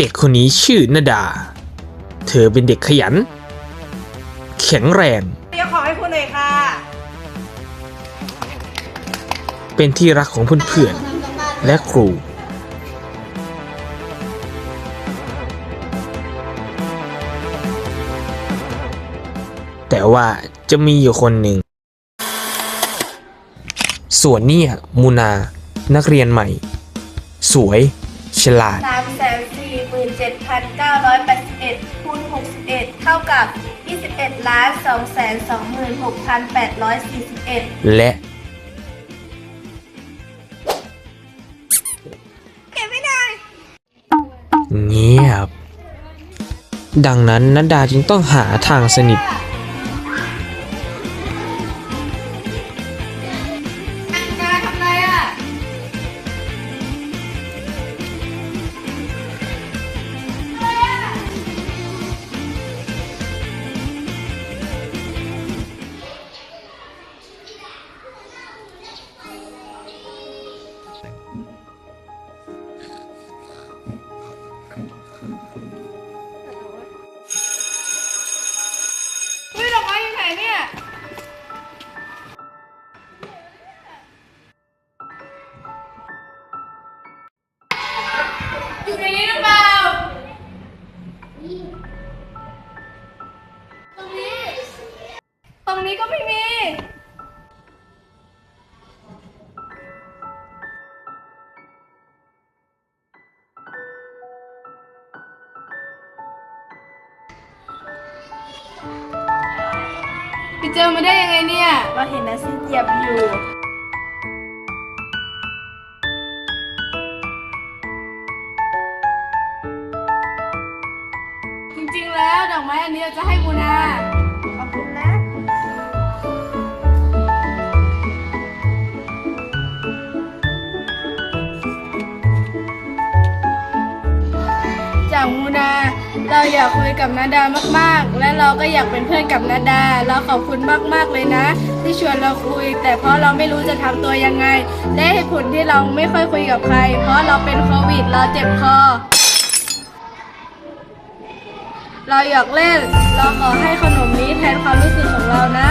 เด็กคนนี้ชื่อนดา เธอเป็นเด็กขยัน แข็งแรง เตรียมขอให้คุณหน่อยค่ะ เป็นที่รักของเพื่อนๆ และครู แต่ว่าจะมีอยู่คนหนึ่ง ส่วนนี่มูนา นักเรียนใหม่ สวย ฉลาดแซมซี 27,981คูณ61 เท่ากับ 21ล้าน226,841 และ เก็บไม่ได้เงียบ ดังนั้นนันดาจึงต้องหาทางสนิท เฮ้ยดอกไม้อยู่ไหนเนี่ย อยู่ในนี้หรือเปล่า ตรงนี้ ตรงนี้ก็ไม่มี เจอมาได้ยังไงเนี่ยเราเห็นนะซิเหยียบอยู่จริงๆแล้วดอกไม้อันนี้เราจะให้มูนา อยากคุยกับนาดามากๆ และเราก็อยากเป็นเพื่อนกับนาดา เราขอบคุณมากๆเลยนะ ที่ชวนเราคุย แต่เพราะเราไม่รู้จะทำตัวยังไง และเหตุผลที่เราไม่ค่อยคุยกับใคร เพราะเราเป็นโควิด เราเจ็บคอ เราอยากเล่น เราขอให้ขนมนี้แทนความรู้สึกของเรานะ